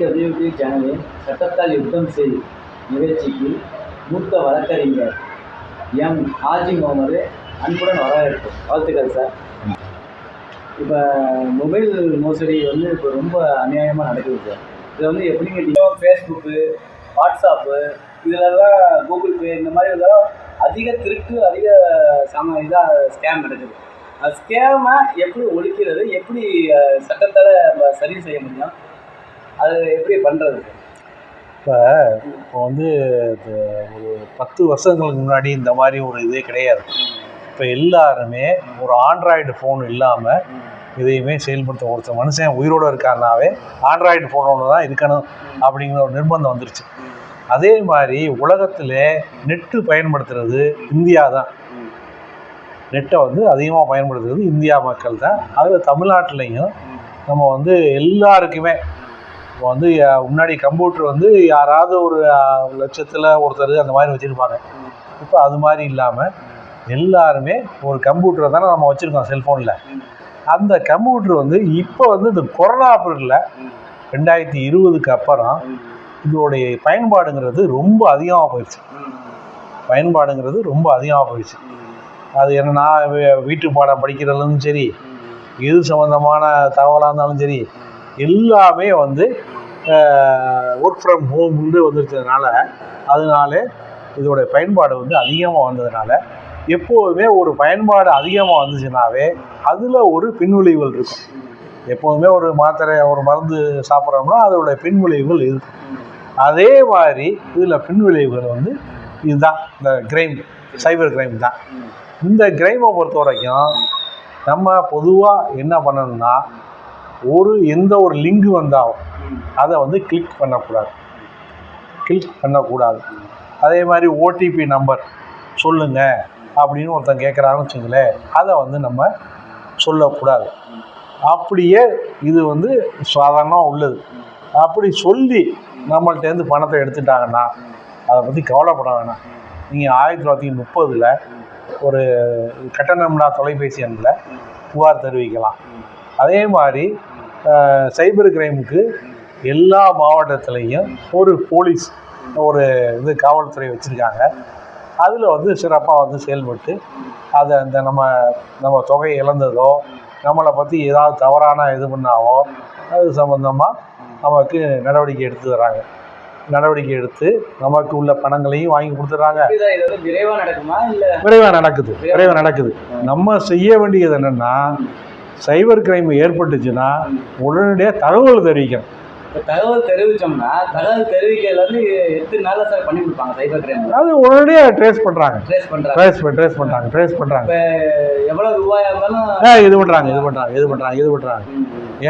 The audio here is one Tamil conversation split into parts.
டபிள்யூடி சேனலின் சட்டத்தால் யுத்தம் செய் நிகழ்ச்சிக்கு மூத்த வழக்கறிஞர் எம். ஹாஜி முகமது அன்புடன் வரவேற்பு. வாழ்த்துக்கள் சார். இப்போ மொபைல் மோசடி வந்து இப்போ ரொம்ப அநியாயமாக நடக்குது சார். இதை வந்து எப்படி கேட்டீங்கன்னா ஃபேஸ்புக்கு வாட்ஸ்அப்பு இதிலெல்லாம் கூகுள் பே இந்த மாதிரி இதெல்லாம் அதிக திருட்டு அதிக சம இதாக ஸ்கேம் நடக்குது. அந்த ஸ்கேமை எப்படி ஒழிக்கிறது எப்படி சட்டத்தால் நம்ம சரி செய்ய முடியும்? அது எப்படி பண்ணுறது இப்போ இப்போ வந்து ஒரு பத்து வருஷங்களுக்கு முன்னாடி இந்த மாதிரி ஒரு இதே கிடையாது. இப்போ எல்லாருமே ஒரு ஆண்ட்ராய்டு ஃபோன் இல்லாமல் இதையுமே செயல்படுத்த ஒருத்த மனுஷன் உயிரோடு இருக்காருனாவே ஆண்ட்ராய்டு ஃபோனோட தான் இருக்கணும் அப்படிங்கிற ஒரு நிர்பந்தம் வந்துருச்சு. அதே மாதிரி உலகத்தில் நெட்டு பயன்படுத்துறது இந்தியா தான். நெட்டை வந்து அதிகமாக பயன்படுத்துறது இந்தியா மக்கள் தான். அதில் தமிழ்நாட்டிலையும் நம்ம வந்து எல்லாருக்குமே இப்போ வந்து முன்னாடி கம்ப்யூட்டர் வந்து யாராவது ஒரு லட்சத்தில் ஒருத்தர் அந்த மாதிரி வச்சுருப்பாங்க. இப்போ அது மாதிரி இல்லாமல் எல்லாருமே ஒரு கம்ப்யூட்டரை தானே நம்ம வச்சுருக்கோம் செல்ஃபோனில் அந்த கம்ப்யூட்டர் வந்து இப்போ வந்து இந்த கொரோனா பீரியடில் ரெண்டாயிரத்தி இருபதுக்கு அப்புறம் இதோடைய பயன்பாடுங்கிறது ரொம்ப அதிகமாக போயிடுச்சு. பயன்பாடுங்கிறது ரொம்ப அதிகமாக போயிடுச்சு. அது என்ன நான் வீட்டு பாடம் படிக்கிறதுலும் சரி எது சம்மந்தமான தகவலாக இருந்தாலும் சரி எல்லாமே வந்து ஒர்க் ஃப்ரம் ஹோம் வந்து வந்துருச்சதுனால அதனால இதோடைய பயன்பாடு வந்து அதிகமாக வந்ததுனால எப்போதுமே ஒரு பயன்பாடு அதிகமாக வந்துச்சுனாவே அதில் ஒரு பின்விளைவுகள் இருக்கும். எப்போதுமே ஒரு மாத்திரை ஒரு மருந்து சாப்பிட்றோம்னா அதோட பின்விளைவுகள் இருக்கும் அதே மாதிரி இதில் பின்விளைவுகள் வந்து இதுதான் இந்த கிரைம் சைபர் கிரைம் தான். இந்த கிரைமை பொறுத்த வரைக்கும் நம்ம பொதுவாக என்ன பண்ணணும்னா ஒரு எந்த ஒரு லிங்க் வந்தாலும் அதை வந்து கிளிக் பண்ணக்கூடாது. கிளிக் பண்ணக்கூடாது. அதே மாதிரி ஓடிபி நம்பர் சொல்லுங்க அப்படின்னு ஒருத்தன் கேட்குறான்னு வச்சுங்களேன் அதை வந்து நம்ம சொல்லக்கூடாது. அப்படியே இது வந்து சாதாரணமாக உள்ளது. அப்படி சொல்லி நம்மள்டேருந்து பணத்தை எடுத்துட்டாங்கன்னா அதை பற்றி கவலைப்பட வேணாம். நீங்கள் ஆயிரத்தி தொள்ளாயிரத்தி முப்பதில் ஒரு கட்டணம்னா தொலைபேசி எண்ணில் புகார் தெரிவிக்கலாம். அதே மாதிரி சைபர் கிரைமுக்கு எல்லா மாவட்டத்துலேயும் ஒரு போலீஸ் ஒரு இது காவல்துறை வச்சுருக்காங்க. அதில் வந்து சிறப்பாக வந்து செயல்பட்டு அதை அந்த நம்ம நம்ம தொகை இழந்ததோ நம்மளை பற்றி ஏதாவது தவறான இது பண்ணாவோ அது சம்மந்தமாக நமக்கு நடவடிக்கை எடுத்து தராங்க. நடவடிக்கை எடுத்து நமக்கு உள்ள பணங்களையும் வாங்கி கொடுத்துட்றாங்க. விரைவாக நடக்குது. விரைவாக நடக்குது. நம்ம செய்ய வேண்டியது என்னென்னா சைபர் கிரைம் ஏற்பட்டுச்சுன்னா உடனடியாக தகவல் தெரிவிக்கணும். இப்போ தகவல் தெரிவித்தோம்னா தகவல் தெரிவிக்கிறதுலேருந்து எத்தனை நாளில் சார் பண்ணி கொடுப்பாங்க சைபர் கிரைம்? அது உடனடியாக ட்ரேஸ் பண்ணுறாங்க ட்ரேஸ் பண்ணுறாங்க ட்ரேஸ் ட்ரேஸ் பண்ணுறாங்க ட்ரேஸ் பண்ணுறாங்க எவ்வளோ ரூபாயாக இருந்தாலும் ஆ இது பண்ணுறாங்க இது பண்ணுறாங்க இது பண்ணுறாங்க இது பண்ணுறாங்க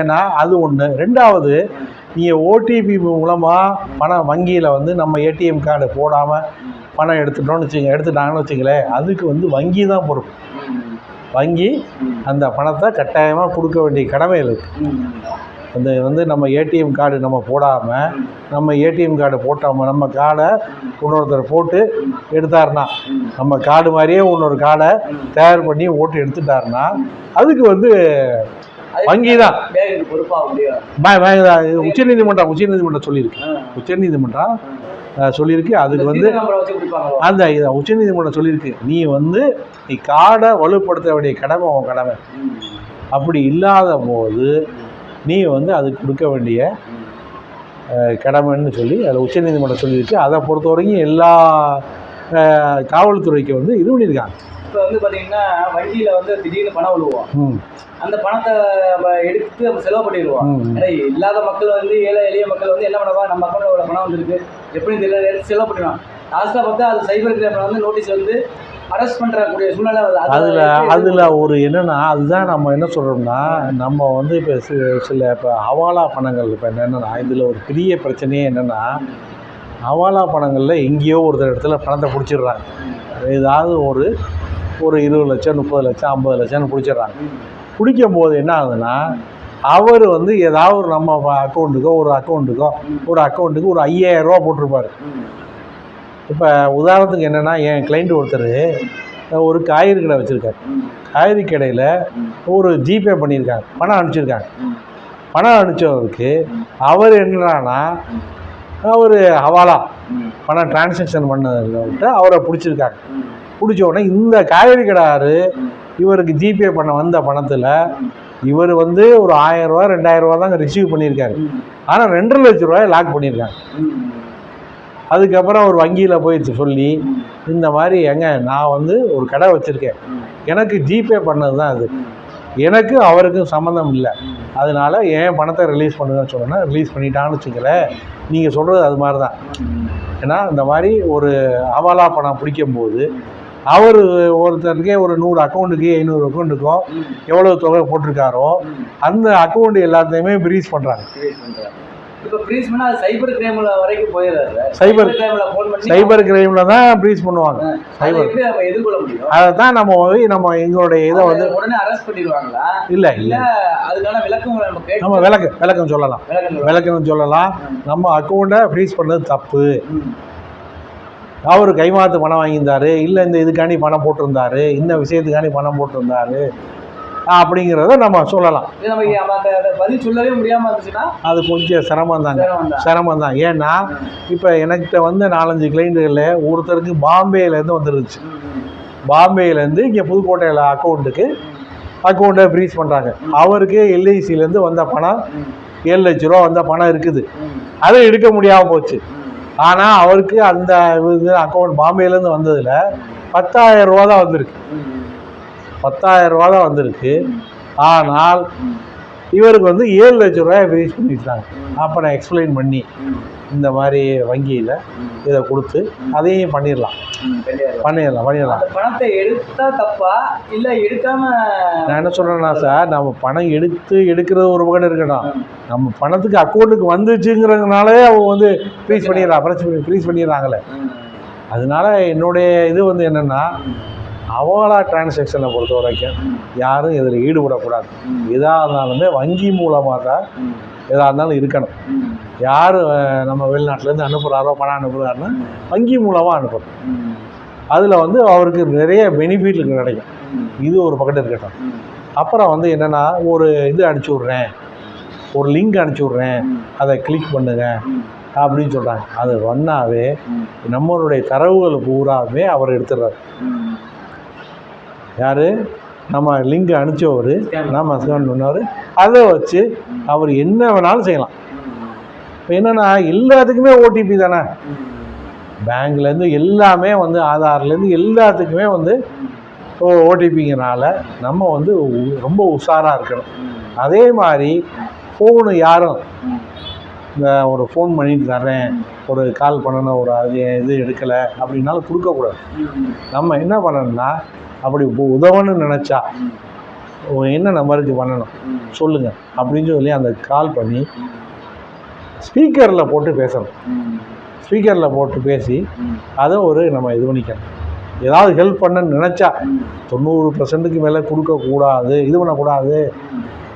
ஏன்னா அது ஒன்று ரெண்டாவது நீங்கள் ஓடிபி மூலமாக பணம் வங்கியில் வந்து நம்ம ஏடிஎம் கார்டு போடாமல் பணம் எடுத்துட்டோம்னு வச்சுங்க எடுத்துட்டாங்கன்னு வச்சுங்களேன் அதுக்கு வந்து வங்கி தான் பொறுப்பு. வங்கி அந்த பணத்தை கட்டாயமாக கொடுக்க வேண்டிய கடமை இருக்குது அந்த வந்து நம்ம ஏடிஎம் கார்டு நம்ம போடாமல் நம்ம ஏடிஎம் கார்டு போட்டோம் நம்ம கார்டை இன்னொருத்தர் போட்டு எடுத்தாருன்னா நம்ம கார்டு மாதிரியே இன்னொரு கார்டை தயார் பண்ணி ஓட்டு எடுத்துட்டாருன்னா அதுக்கு வந்து வங்கி தான் உச்சநீதிமன்றம் உச்சநீதிமன்றம் சொல்லியிருக்கு. உச்சநீதிமன்றம் சொல்லியிருக்கு. அதுக்கு வந்து அந்த இதை உச்சநீதிமன்றம் சொல்லியிருக்கு. நீ வந்து நீ கார்டை வலுப்படுத்த வேண்டிய கடமை உன் கடமை. அப்படி இல்லாத போது நீ வந்து அதுக்கு கொடுக்க வேண்டிய கடமைன்னு சொல்லி அதில் உச்சநீதிமன்றம் சொல்லியிருக்கு. அதை பொறுத்த வரைக்கும் எல்லா காவல்துறைக்கு வந்து இது பண்ணியிருக்காங்க. இப்போ வந்து பார்த்தீங்கன்னா வங்கியில் வந்து திடீர்னு பணம் விழுவோம். அந்த பணத்தை நம்ம எடுத்து நம்ம செலவு பண்ணிடுவோம். ஏன்னா இல்லாத மக்கள் வந்து ஏழை எளிய மக்கள் வந்து என்ன பண்ணுவாங்க? நம்ம அக்கௌண்ட்டில் பணம் வந்திருக்கு. எப்படி தெரியல செலவு பண்ணிடுவாங்க. லாஸ்ட்டாக பார்த்தா அது சைபர் கிரைமில் வந்து நோட்டீஸ் வந்து அரெஸ்ட் பண்ணுறக்கூடிய சூழ்நிலை அதில் அதில் ஒரு என்னென்னா அதுதான் நம்ம என்ன சொல்கிறோம்னா நம்ம வந்து இப்போ சில இப்போ ஹவாலா பணங்கள் இப்போ என்னென்னா இதில் ஒரு பெரிய பிரச்சனையே என்னென்னா ஹவாலா பணங்களில் எங்கேயோ ஒரு இடத்துல பணத்தை பிடிச்சிடுறாங்க. ஏதாவது ஒரு ஒரு இருபது லட்சம் முப்பது லட்சம் ஐம்பது லட்சம்னு பிடிச்சிடுறாங்க. பிடிக்கும் போது என்ன ஆகுதுன்னா அவர் வந்து ஏதாவது நம்ம அக்கௌண்ட்டுக்கோ ஒரு அக்கௌண்ட்டுக்கோ ஒரு அக்கௌண்ட்டுக்கு ஒரு ஐயாயிரம் ரூபா போட்டிருப்பாரு. இப்போ உதாரணத்துக்கு என்னென்னா என் கிளைண்ட் ஒருத்தர் ஒரு காய்கறி கடை வச்சுருக்காரு. காய்கறி கடையில் ஒரு ஜிபே பண்ணியிருக்காங்க. பணம் அனுப்பிச்சிருக்காங்க. பணம் அனுப்பிச்சவருக்கு அவர் என்னன்னா அவர் ஹவாலா பணம் டிரான்சாக்ஷன் பண்ணவர்கிட்ட அவரை பிடிச்சிருக்காங்க. பிடிச்ச உடனே இந்த காய்கறி கடாரு இவருக்கு ஜிபே பண்ண வந்த பணத்தில் இவர் வந்து ஒரு ஆயிரம் ரூபா ரெண்டாயிரம் ரூபா தான் ரிசீவ் பண்ணியிருக்காரு. ஆனால் ரெண்டரை லட்ச ரூபாய் லாக் பண்ணியிருக்காங்க. அதுக்கப்புறம் அவர் வங்கியில் போய் சொல்லி இந்த மாதிரி ஏங்க நான் வந்து ஒரு கடை வச்சுருக்கேன். எனக்கு ஜிபே பண்ணது தான் அது. எனக்கு அவருக்கும் சம்மந்தம் இல்லை. அதனால என் பணத்தை ரிலீஸ் பண்ணுங்கன்னு சொன்னேன்னா ரிலீஸ் பண்ணிட்டான்னு வச்சுக்கலேன் நீங்கள் சொல்கிறது அது மாதிரி தான் ஏன்னா இந்த மாதிரி ஒரு ஹவாலா பணம் பிடிக்கும்போது அவர் ஒருத்தருக்கே ஒரு நூறு அக்கௌண்ட்டுக்கு ஐநூறு அக்கௌண்ட்டுக்கும். எவ்வளோ தொகை போட்டிருக்காரோ. அந்த அக்கௌண்ட் எல்லாத்தையுமே ப்ரீஸ் பண்ணுறாங்க பண்ணி சைபர் கிரைமில் தான் ப்ரீஸ் பண்ணுவாங்க ஆ, அதை தான் நம்ம போய் நம்ம எங்களுடைய இதை வந்து? இல்லை இல்ல நம்ம கேட்டு நம்ம விளக்கு விளக்கம் சொல்லலாம் விளக்கம். விளக்கம் சொல்லலாம் நம்ம அக்கௌண்ட்டை ஃப்ரீஸ் பண்ணது தப்பு. அவர் கைமாத்து பணம் வாங்கியிருந்தாரு இல்லை இந்த இதுக்காண்டி பணம் போட்டிருந்தாரு இந்த விஷயத்துக்காண்டி பணம் போட்டிருந்தாரு அப்படிங்கிறத நம்ம சொல்லலாம். பதில் சொல்லவே முடியாம இருந்துச்சுன்னா அது கொஞ்சம் சிரமம் தாங்க சிரமம் தான். ஏன்னா இப்போ எனக்கிட்ட வந்து நாலஞ்சு கிளைண்ட்டுகளில் ஒருத்தருக்கு பாம்பேலேருந்து வந்துருச்சு. பாம்பேலேருந்து இங்கே புதுக்கோட்டையில் அக்கௌண்ட்டுக்கு அக்கௌண்ட்டை ஃப்ரீஸ் பண்ணுறாங்க அவருக்கு எல்ஐசிலேருந்து வந்த பணம் ஏழு லட்ச ரூபா வந்த பணம் இருக்குது. அதை எடுக்க முடியாமல் போச்சு. ஆனால் அவருக்கு அந்த இது அக்கௌண்ட் பாம்பேலேருந்து வந்ததில் பத்தாயிரம் ரூபா தான் வந்திருக்கு. பத்தாயிரம் ரூபா தான் வந்திருக்கு. ஆனால் இவருக்கு வந்து ஏழு லட்ச ரூபாய் ஃப்ரீஸ் பண்ணிட்டாங்க. அப்போ நான் எக்ஸ்பிளைன் பண்ணி இந்த மாதிரி வங்கியில் இதை கொடுத்து அதையும் பண்ணிடலாம். பண்ணிடலாம் பண்ணிடலாம். பணத்தை எடுத்தா தப்பா? இல்ல எடுக்காம நான் என்ன சொல்கிறேன்னா சார் நம்ம பணம் எடுத்து எடுக்கிறது ஒரு பக்கம் இருக்கட்டும். ம், நம்ம பணத்துக்கு அக்கௌண்ட்டுக்கு வந்துச்சுங்கிறதுனாலே அவங்க வந்து ஃப்ரீஸ் பண்ணிடுறாங்க பிரச்சனை ஃப்ரீஸ் பண்ணிடுறாங்களே. அதனால என்னுடைய இது வந்து என்னென்னா அவளா டிரான்சாக்ஷனை பொறுத்த வரைக்கும் யாரும் இதில் ஈடுபடக்கூடாது. எதாக இருந்தாலுமே வங்கி மூலமாக தான் எதாக இருந்தாலும் இருக்கணும். யார் நம்ம வெளிநாட்டிலேருந்து அனுப்புகிறாரோ பணம் அனுப்புகிறாருன்னா வங்கி மூலமாக அனுப்பணும். அதில் வந்து அவருக்கு நிறைய பெனிஃபிட் கிடைக்கும். இது ஒரு பக்கத்து இருக்கட்டும். அப்புறம் வந்து என்னென்னா ஒரு இது அனுப்பிச்சி விட்றேன். ஒரு லிங்க் அனுப்பிச்சி விட்றேன். அதை கிளிக் பண்ணுங்க. அப்படின்னு சொல்கிறாங்க அது ஒன்றாவே நம்மளுடைய தரவுகள் பூராவே அவர் எடுத்துடுறாரு. யார்? நம்ம லிங்க் அனுப்பிச்சவர். நம்ம ஸ்கேன் பண்ணவர் அதை வச்சு அவர் என்ன வேணாலும் செய்யலாம். இப்போ என்னென்னா எல்லாத்துக்குமே ஓடிபி தானே? பேங்க்லேருந்து எல்லாமே வந்து ஆதார்லேருந்து எல்லாத்துக்குமே வந்து ஓடிபிங்கிறனால நம்ம வந்து ரொம்ப உஷாராக இருக்கணும். அதே மாதிரி ஃபோனு யாரும் இந்த ஒரு ஃபோன் பண்ணிட்டு தர்றேன் ஒரு கால் பண்ணணும் ஒரு அது இது எடுக்கலை அப்படின்னாலும் கொடுக்கக்கூடாது. நம்ம என்ன பண்ணணும்னா அப்படி உதவணும்னு நினச்சா என்ன நம்பருக்கு பண்ணணும்? சொல்லுங்கள் அப்படின்னு சொல்லி அந்த கால் பண்ணி ஸ்பீக்கரில் போட்டு பேசணும். ஸ்பீக்கரில் போட்டு பேசி அதை ஒரு நம்ம இது பண்ணிக்கணும். ஏதாவது ஹெல்ப் பண்ணன்னு நினச்சா தொண்ணூறு பர்சன்ட்டுக்கு மேலே கொடுக்கக்கூடாது இது பண்ணக்கூடாது.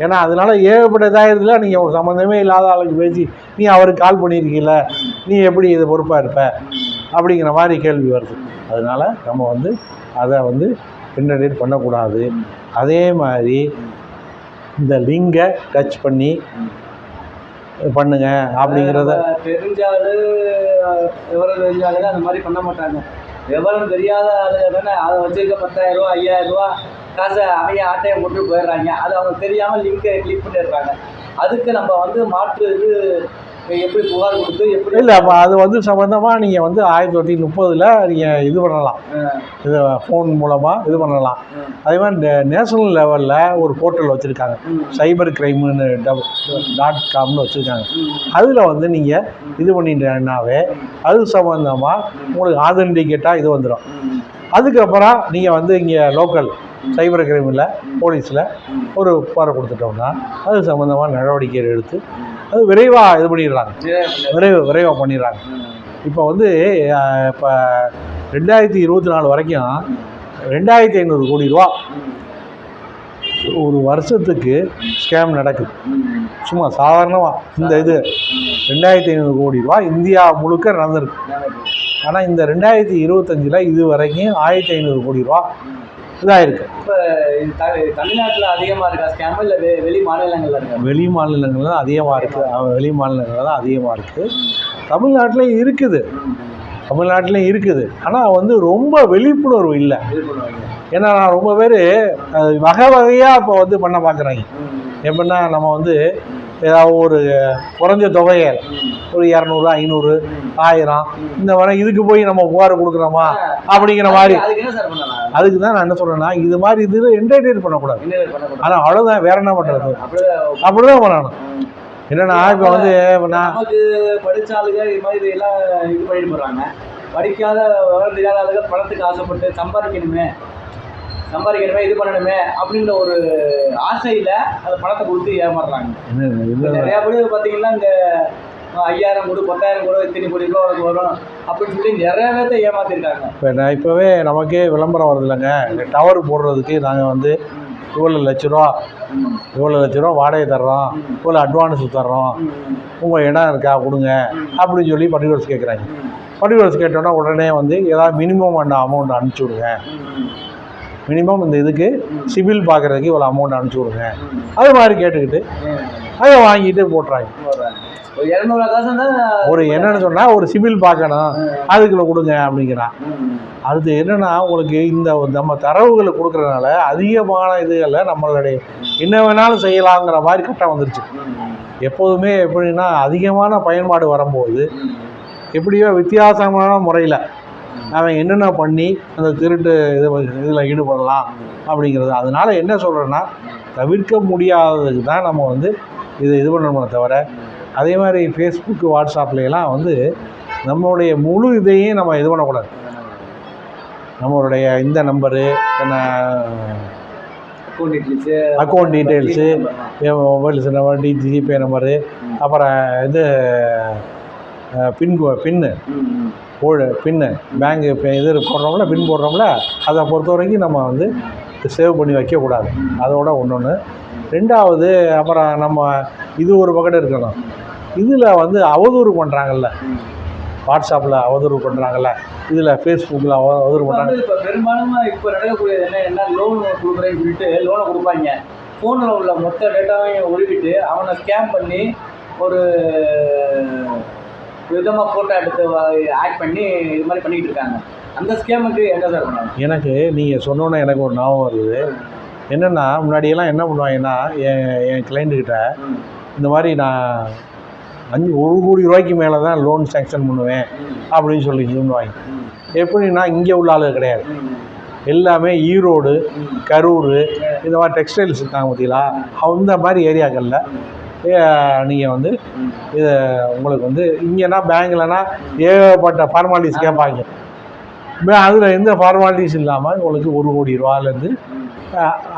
ஏன்னா அதனால ஏகப்பட்ட இதாகிறதுல நீங்கள் ஒரு சம்மந்தமே இல்லாத ஆளுக்கு பேசி நீ அவருக்கு கால் பண்ணியிருக்கீல நீ எப்படி இது பொறுப்பாக இருப்ப? அப்படிங்கிற மாதிரி கேள்வி வருது. அதனால நம்ம வந்து அதை வந்து இன்டர்நெட் பண்ணக்கூடாது. அதே மாதிரி இந்த லிங்கை டச் பண்ணி பண்ணுங்க அப்படிங்கிறத நம்ம விவரம் தெரிஞ்சாலும் அந்த மாதிரி பண்ண மாட்டாங்க. விவரம் தெரியாத ஆளுங்க தானே. அதை வச்சிருக்க பத்தாயிரம் ரூபா ஐயாயிரம் ரூபா காசை அவங்க ஆட்டையை போட்டு போயிடுறாங்க. அது அவங்க தெரியாமல் லிங்கை கிளிக் பண்ணிடுறாங்க. அதுக்கு நம்ம வந்து மாற்று இது எப்படி புகார் கொடுத்து எப்படி இல்லை அப்போ அது வந்து சம்மந்தமாக நீங்கள் வந்து ஆயிரத்தி தொள்ளாயிரத்தி முப்பதில் நீங்கள் இது பண்ணலாம். இது ஃபோன் மூலமாக இது பண்ணலாம். அதே மாதிரி நேஷனல் லெவலில் ஒரு போர்ட்டல் வச்சுருக்காங்க. சைபர் கிரைம்னு டாட் காம்னு வச்சுருக்காங்க. அதில் வந்து நீங்கள் இது பண்ணிட்டேன்னாவே அது சம்மந்தமாக உங்களுக்கு ஆதென்டிகேட்டாக இது வந்துடும் அதுக்கப்புறம் நீங்கள் வந்து இங்கே லோக்கல் சைபர் கிரைமில் போலீஸில். ஒரு புகாரை கொடுத்துட்டோம்னா அது சம்மந்தமாக நடவடிக்கை எடுத்து அது விரைவாக இது பண்ணிடுறாங்க. விரைவு விரைவாக பண்ணிடுறாங்க இப்போ வந்து இப்போ ரெண்டாயிரத்தி இருபத்தி நாலு வரைக்கும் ரெண்டாயிரத்தி ஐநூறு கோடி ரூபா ஒரு வருஷத்துக்கு ஸ்கேம் நடக்குது சும்மா சாதாரணமாக இந்த இது ரெண்டாயிரத்தி ஐநூறு கோடி ரூபா இந்தியா முழுக்க நடந்திருக்கு. ஆனால் இந்த ரெண்டாயிரத்தி இருபத்தஞ்சில் இது வரைக்கும் ஆயிரத்தி ஐநூறு கோடி ரூபா இதாயிருக்கு இப்போ தமிழ்நாட்டில் அதிகமாக இருக்கா? ஸ்கேம் இல்லை வெ வெளி மாநிலங்களில் இருக்கா? வெளி மாநிலங்கள்ல தான் அதிகமாக இருக்குது வெளி மாநிலங்கள்ல தான் அதிகமாக இருக்குது தமிழ்நாட்டிலையும் இருக்குது. தமிழ்நாட்டிலையும் இருக்குது. ஆனால் வந்து ரொம்ப விழிப்புணர்வு இல்லை. ஏன்னா நான் ரொம்ப பேர் வகை வகையாக இப்போ வந்து பண்ண பார்க்குறாங்க எப்படின்னா நம்ம வந்து ஏதாவது ஒரு குறைஞ்ச தொகையை ஒரு இரநூறு ஐநூறு ஆயிரம் இந்த மாதிரி இதுக்கு போய் நம்ம புகார் கொடுக்குறோமா? அப்படிங்கிற மாதிரி. அதுக்கு தான் நான் என்ன சொல்கிறேன்னா இது மாதிரி இதில் என்டர்டெயின் பண்ணக்கூடாது. ஆனால் அவ்வளோதான் வேற என்ன பண்ணுறது அப்படியே அப்படிதான் பண்ணணும். என்னன்னா இப்போ வந்து நான் ஆளுங்க இது மாதிரி எல்லாம் இது பண்ணிட்டு போறாங்க. படிக்காத தெரியாத ஆளுங்க பணத்துக்கு ஆசைப்பட்டு சம்பாதிக்கணுமே. சம்பாதிக்கணுமே இது பண்ணணுமே அப்படின்ற ஒரு ஆசையில அந்த பணத்தை கொடுத்து ஏமாறுறாங்க நிறைய பேர் பார்த்தீங்கன்னா இந்த ஐயாயிரம் கொடு பத்தாயிரம் கொடு இத்தனை கோடி ரூபா உனக்கு வரும் அப்படின்னு சொல்லி நிறைய பேர்த்த ஏமாத்திருக்காங்க இப்போ நான் இப்போவே நமக்கே விளம்பரம் வருது இல்லைங்க இந்த டவர் போடுறதுக்கு நாங்கள் வந்து இவ்வளோ லட்ச ரூபா. இவ்வளோ லட்ச ரூபா வாடகை தர்றோம் இவ்வளோ அட்வான்ஸ் தர்றோம். உங்கள் இடம் இருக்கா கொடுங்க அப்படின்னு சொல்லி பர்டிகுலர்ஸ் கேட்குறாங்க ம். பர்டிகுலர்ஸ் கேட்டோன்னா உடனே வந்து ஏதாவது மினிமம் அந்த அமௌண்ட் அனுப்பிச்சி விடுங்க. மினிமம் இந்த இதுக்கு சிபில் பார்க்குறதுக்கு இவ்வளோ அமௌண்ட் அனுப்பிச்சி விடுங்க. அது மாதிரி கேட்டுக்கிட்டு. அதை வாங்கிட்டு போட்டுறாங்க ஒரு என்னன்னு சொன்னால் ஒரு சிபில் பார்க்கணும் அதுக்குள்ள கொடுங்க அப்படிங்கிறான். அடுத்து என்னன்னா உங்களுக்கு இந்த நம்ம தரவுகளை கொடுக்கறதுனால அதிகமான இதுகளில் நம்மளுடைய என்ன வேணாலும் செய்யலாங்கிற மாதிரி கட்டம் வந்துருச்சு. எப்போதுமே எப்படின்னா அதிகமான பயன்பாடு வரும்போது. எப்படியோ வித்தியாசமான முறையில் அவன் என்னென்ன பண்ணி அந்த திருட்டு இது இதில் ஈடுபடலாம் அப்படிங்கிறது. அதனால என்ன சொல்கிறேன்னா தவிர்க்க முடியாததுக்கு தான் நம்ம வந்து இது இது பண்ணணுமே தவிர அதே மாதிரி ஃபேஸ்புக்கு வாட்ஸ்அப்ல எல்லாம் வந்து நம்மளுடைய முழு இதையும் நம்ம இது பண்ணக்கூடாது. நம்மளுடைய இந்த நம்பரு என்ன account details account details mobile number D GPay number அப்புறம் இது பின் பின்னு ஓடு பின்னு பேங்க் இது போடுறோம்ல பின் போடுறோம்ல அதை பொறுத்த வரைக்கும் நம்ம வந்து சேவ் பண்ணி வைக்கக்கூடாது. அதோட ஒன்று ஒன்று ரெண்டாவது அப்புறம் நம்ம இது ஒரு பக்கெட் இருக்கணும். இதில் வந்து அவதூறு பண்ணுறாங்கல்ல. வாட்ஸ்அப்பில் அவதூறு பண்ணுறாங்கல்ல இதில் ஃபேஸ்புக்கில் அவ அவதூறு பண்ணுறாங்க இப்ப பெரும்பாலும் இப்ப நடக்கக்கூடியது என்ன என்ன லோன் கொடுக்குறேன்னு சொல்லிட்டு லோனை கொடுப்பாங்க. ஃபோனில் உள்ள மொத்த டேட்டாவையும் ஒழுவிட்டு அவனை ஸ்கேம் பண்ணி ஒரு விதமாக ஃபோட்டோ எடுத்து ஆட் பண்ணி இது மாதிரி பண்ணிட்டு இருக்காங்க. அந்த ஸ்கேமுக்கு என்ன சார் பண்ணாங்க எனக்கு நீங்கள் சொன்னோன்னே எனக்கு ஒரு ஞாபகம் வருது. என்னென்னா முன்னாடியெல்லாம் என்ன பண்ணுவாங்கன்னா என் என் கிளைண்ட்டுக்கிட்ட இந்த மாதிரி நான் அஞ்சு ஒரு கோடி ரூபாய்க்கு மேலே தான் லோன் சேங்ஷன் பண்ணுவேன் அப்படின்னு சொல்லி சொல்லுவாங்க. எப்படின்னா இங்கே உள்ள ஆளு கிடையாது. எல்லாமே ஈரோடு கரூர் இந்த மாதிரி டெக்ஸ்டைல்ஸ் இருக்காங்க பார்த்தீங்களா? அந்த மாதிரி ஏரியாக்களில் நீங்கள் வந்து இதை உங்களுக்கு வந்து இங்கேனா பேங்க்லனா ஏகப்பட்ட ஃபார்மாலிட்டிஸ் கேட்பாங்க. அதில் எந்த ஃபார்மாலிட்டிஸ் இல்லாமல் உங்களுக்கு ஒரு கோடி ரூபாலேருந்து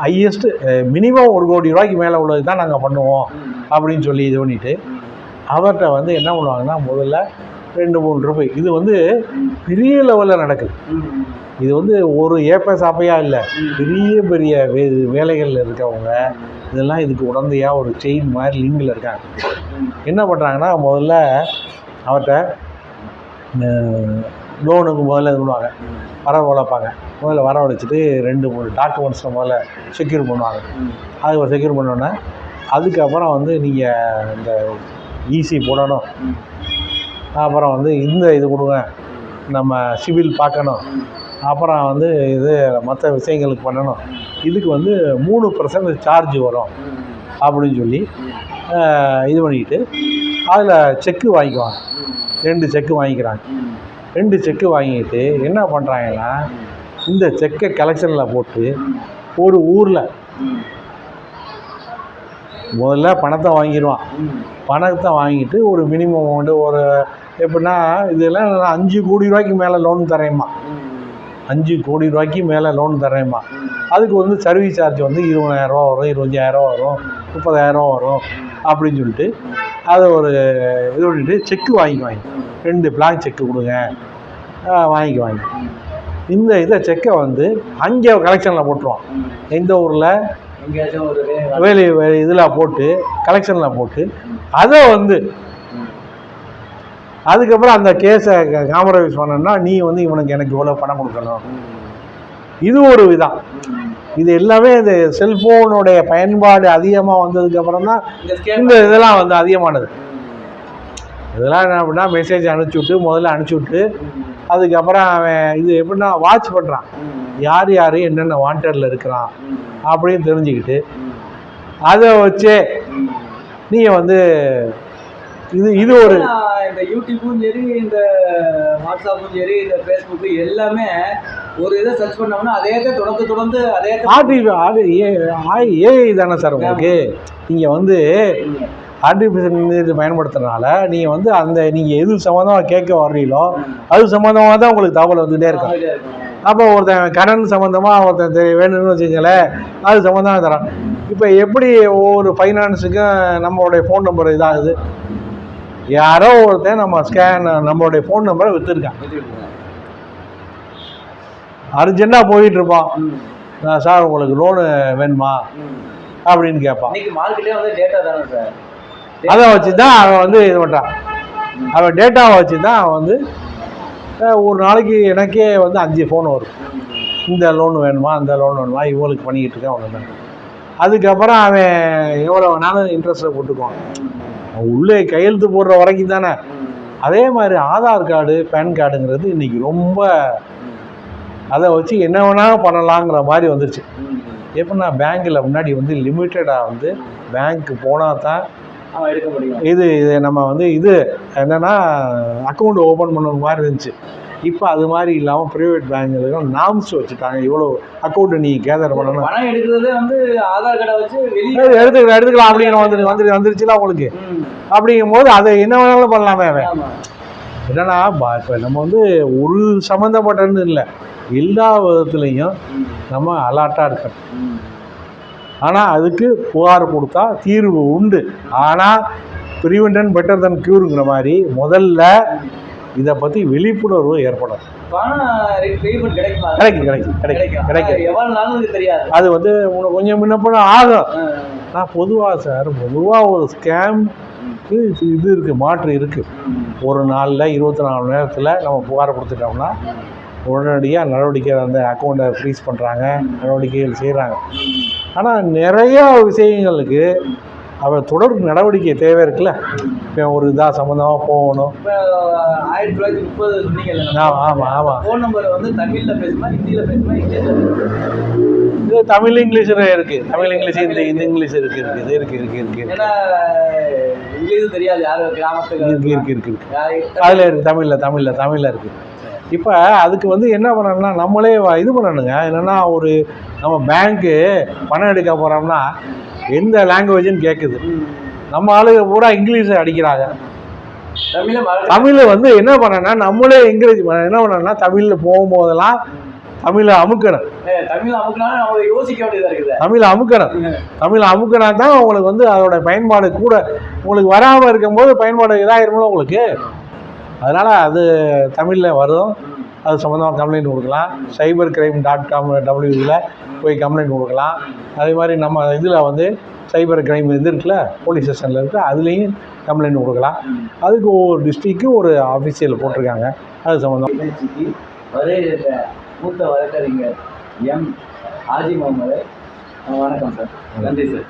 ஹையஸ்ட்டு மினிமம் ஒரு கோடி ரூபாய்க்கு மேலே உள்ளது தான் நாங்கள் பண்ணுவோம் அப்படின்னு சொல்லி இது பண்ணிவிட்டு அவர்கிட்ட வந்து என்ன பண்ணுவாங்கன்னா முதல்ல ரெண்டு மூணு ரூபாய். இது வந்து பெரிய லெவலில் நடக்குது. இது வந்து ஒரு ஏப்ப சாப்பையா இல்லை பெரிய பெரிய வே வேலைகளில் இருக்கவங்க இதெல்லாம் இதுக்கு உடந்தையாக ஒரு செயின் மாதிரி லிங்கில் இருக்காங்க. என்ன பண்ணுறாங்கன்னா முதல்ல அவர்கிட்ட லோனுக்கு முதல்ல இது பண்ணுவாங்க. வர வளர்ப்பாங்க முதல்ல வர வச்சுட்டு ரெண்டு மூணு டாக்குமெண்ட்ஸை முதல்ல செக்யூர் பண்ணுவாங்க. அது செக்யூர் பண்ணோன்னே அதுக்கப்புறம் வந்து நீங்கள் இந்த ஈசி போடணும். அப்புறம் வந்து இந்த இது கொடுங்க. நம்ம சிவில் பார்க்கணும். அப்புறம் வந்து இது மற்ற விஷயங்களுக்கு பண்ணணும். இதுக்கு வந்து மூணு பர்சன்ட் சார்ஜ் வரும். அப்படின்னு சொல்லி இது பண்ணிக்கிட்டு அதில் செக்கு வாங்கிக்குவாங்க. ரெண்டு செக்கு வாங்கிக்கிறாங்க. ரெண்டு செக்கு வாங்கிட்டு என்ன பண்ணுறாங்கன்னா இந்த செக்கை கலெக்ஷனில் போட்டு ஒரு ஊரில் முதல்ல பணத்தை வாங்கிடுவான். பணத்தை வாங்கிட்டு ஒரு மினிமம் அமௌண்ட்டு ஒரு எப்படின்னா இதெல்லாம் அஞ்சு கோடி ரூபாய்க்கு மேலே லோன் தரேம்மா. அஞ்சு கோடி ரூபாய்க்கு மேலே லோன் தரேம்மா அதுக்கு வந்து சர்வீஸ் சார்ஜ் வந்து இருபதாயிரரூவா வரும் இருபத்தஞ்சாயிரரூவா வரும் முப்பதாயிரரூவா வரும் அப்படின்னு சொல்லிட்டு அதை ஒரு இது பண்ணிட்டு செக்கு வாங்கிக்குவாங்க. ரெண்டு பிளாக் செக்கு கொடுங்க. வாங்கிக்குவாங்க. இந்த இதை செக்கை வந்து அங்கே கலெக்ஷனில் போட்டுருவான். எந்த ஊரில்? வேலி இதில் போட்டு கலெக்ஷனில் போட்டு அதை வந்து அதுக்கப்புறம் அந்த கேஸை காம்ப்ரமைஸ் பண்ணணும்னா நீ வந்து இவனுக்கு எனக்கு இவ்வளோ பணம் கொடுக்கணும். இது ஒரு விதம். இது எல்லாமே இந்த செல்ஃபோனுடைய பயன்பாடு அதிகமாக வந்ததுக்கு அப்புறம் தான் இந்த இதெல்லாம் வந்து அதிகமானது. இதெல்லாம் என்ன அப்படின்னா மெசேஜ் அனுப்பிச்சி விட்டு முதல்ல அனுப்பிச்சி விட்டு அதுக்கப்புறம் அவன் இது எப்படின்னா வாட்ச் பண்ணுறான் யார் யார் என்னென்ன வாண்டடில் இருக்கிறான் அப்படின்னு தெரிஞ்சுக்கிட்டு அதை வச்சே நீங்கள் வந்து இது இது ஒரு இந்த யூடியூப்பும் சரி இந்த வாட்ஸ்அப்பும் சரி இந்த ஃபேஸ்புக்கு எல்லாமே ஒரு இதை சர்ச் பண்ணோம்னா அதே தான் தொடர்ந்து தொடர்ந்து அதே தான் ஆர்டி ஏஐ தானே சார் உங்களுக்கு. நீங்கள் வந்து ஆர்டிஃபிஷியல் இது பயன்படுத்துறதுனால நீங்கள் வந்து அந்த நீங்கள் எது சம்மந்தமாக கேட்க வர்றீங்களோ அது சம்மந்தமாக தான் உங்களுக்கு தகவல் வந்துகிட்டே இருக்கும். அப்போ ஒருத்தன் கரண்ட் சம்மந்தமாக ஒருத்தன் வேணும்னு வச்சுக்கங்களேன் அது சம்மந்தமாக தரான். இப்போ எப்படி ஒவ்வொரு ஃபைனான்ஸுக்கும் நம்மளுடைய ஃபோன் நம்பர் இதாகுது? யாரோ ஒருத்தன் நம்ம ஸ்கேன் நம்மளுடைய ஃபோன் நம்பரை விற்றுருக்கான். அர்ஜென்ட்டாக போயிட்டு இருப்பான். "நான் சார் உங்களுக்கு லோனு வேணுமா. அப்படின்னு கேட்பான். இன்னைக்கு மார்க்கெட்டே வந்து டேட்டா தானே சார் அதை வச்சு தான் அவன் வந்து இது பண்ணுறான் அவன் டேட்டாவை வச்சு தான் அவன் வந்து ஒரு நாளைக்கு எனக்கே வந்து அஞ்சு ஃபோன் வரும். இந்த லோன் வேணுமா? அந்த லோன் வேணுமா? இவங்களுக்கு பண்ணிக்கிட்டு இருக்கேன் தான் அதுக்கப்புறம் அவன் எவ்வளோ வேணாலும் இன்ட்ரெஸ்ட்டை போட்டுக்குவான். உள்ளே கையெழுத்து போடுற வரைக்கும் தானே. அதே மாதிரி ஆதார் கார்டு பேன் கார்டுங்கிறது இன்னைக்கு ரொம்ப அதை வச்சு என்ன வேணாலும் பண்ணலாங்கிற மாதிரி வந்துருச்சு. எப்படின்னா பேங்க்கில் முன்னாடி வந்து லிமிட்டடாக வந்து பேங்க்கு போனால் தான் எடுக்க முடியும். இது இது நம்ம வந்து இது என்னன்னா அக்கௌண்ட் ஓப்பன் பண்ண மாதிரி இருந்துச்சு. இப்போ அது மாதிரி இல்லாமல் ப்ரைவேட் பேங்க்லாம் நாம்ஸ் வச்சுட்டாங்க. இவ்வளோ அக்கௌண்ட் நீ கேதர் பண்ணணும். பணம் எடுக்கிறதே வந்து ஆதார் கார்டை வச்சு வெளியே எடுத்துக்கலாம். எடுத்துக்கலாம் அப்படின்னு வந்துரு வந்துரு வந்துருச்சுல உங்களுக்கு. அப்படிங்கும் போது அதை என்ன வேணாலும் பண்ணலாமே அவன் என்னன்னா இப்போ நம்ம வந்து ஒரு சம்மந்தப்பட்டது இல்லை. எல்லா விதத்துலேயும். நம்ம அலர்ட்டாக இருக்கணும். ஆனால் அதுக்கு புகார் கொடுத்தா தீர்வு உண்டு. ஆனால் ப்ரிவென்டன் பெட்டர் தன் க்யூருங்கிற மாதிரி முதல்ல இதை பற்றி விழிப்புணர்வு ஏற்படும் கிடைக்குமா? கிடைக்கும் கிடைக்கும் கிடைக்கும். அது வந்து உனக்கு கொஞ்சம் முன்னப்பட ஆகும். நான் பொதுவாக சார் பொதுவாக ஒரு ஸ்கேம்க்கு இது இருக்குது மாற்று இருக்குது. ஒரு நாளில் இருபத்தி நாலு நேரத்தில் நம்ம புகார் கொடுத்துட்டோம்னா உடனடியாக நடவடிக்கை அந்த அக்கௌண்ட்டை ஃப்ரீஸ் பண்ணுறாங்க நடவடிக்கைகள் செய்கிறாங்க ஆனால் நிறையா விஷயங்களுக்கு அவன் தொடர் நடவடிக்கை தேவை இருக்குல்ல? இப்போ ஒரு இதாக சம்மந்தமாக போகணும். ஆயிரத்தி தொள்ளாயிரத்தி முப்பது சொன்னீங்கல்ல ஆமாம் ஆமாம் ஆமாம் ஃபோன் நம்பர் வந்து தமிழ்ல பேசுமா ஹிந்தியில பேசுமா இது தமிழ் இங்கிலீஷில் இருக்குது தமிழ் இங்கிலீஷ் இந்த இந்த இங்கிலீஷ் இருக்குது இருக்குது இருக்குது இருக்குது இருக்குது ஏன்னா இங்கிலீஷும் தெரியாது யாரு கிராமத்துக்கு இருக்குது இருக்குது இருக்குது அதில் இருக்குது தமிழில் தமிழில் தமிழில் இருக்குது இப்போ அதுக்கு வந்து என்ன பண்ணணும்னா நம்மளே இது பண்ணணுங்க. என்னென்னா ஒரு நம்ம பேங்க்கு பணம் எடுக்க போகிறோம்னா எந்த லாங்குவேஜ்னு கேட்குது. நம்ம ஆளுங்க பூரா இங்கிலீஷை அடிக்கிறாங்க. தமிழ தமிழில் வந்து என்ன பண்ணனா நம்மளே இங்கிலீஷ் என்ன பண்ணணும்னா தமிழில் போகும்போதெல்லாம் தமிழை அமுக்கணும். தமிழ் அமுக்கணும். தமிழை அமுக்கினா தான் உங்களுக்கு வந்து அதோட பயன்பாடு கூட உங்களுக்கு வராமல் இருக்கும்போது பயன்பாடு இதாயிருமில்ல உங்களுக்கு? அதனால் அது தமிழில் வரும். அது சம்மந்தமாக கம்ப்ளைண்ட் கொடுக்கலாம். சைபர் கிரைம் டாட் காம் டபிள்யூவில் போய் கம்ப்ளைண்ட் கொடுக்கலாம். அதே மாதிரி நம்ம இதில் வந்து சைபர் கிரைம் இது இருக்குல்ல போலீஸ் ஸ்டேஷனில் இருக்குது அதுலேயும் கம்ப்ளைண்ட் கொடுக்கலாம். அதுக்கு ஒவ்வொரு டிஸ்ட்ரிக்கு ஒரு ஆஃபீஸியல் போட்டிருக்காங்க. அது சம்மந்தம் மூத்த வழக்கறிஞர் எம் ஆஜி முகமது. வணக்கம் சார். நன்றி சார்.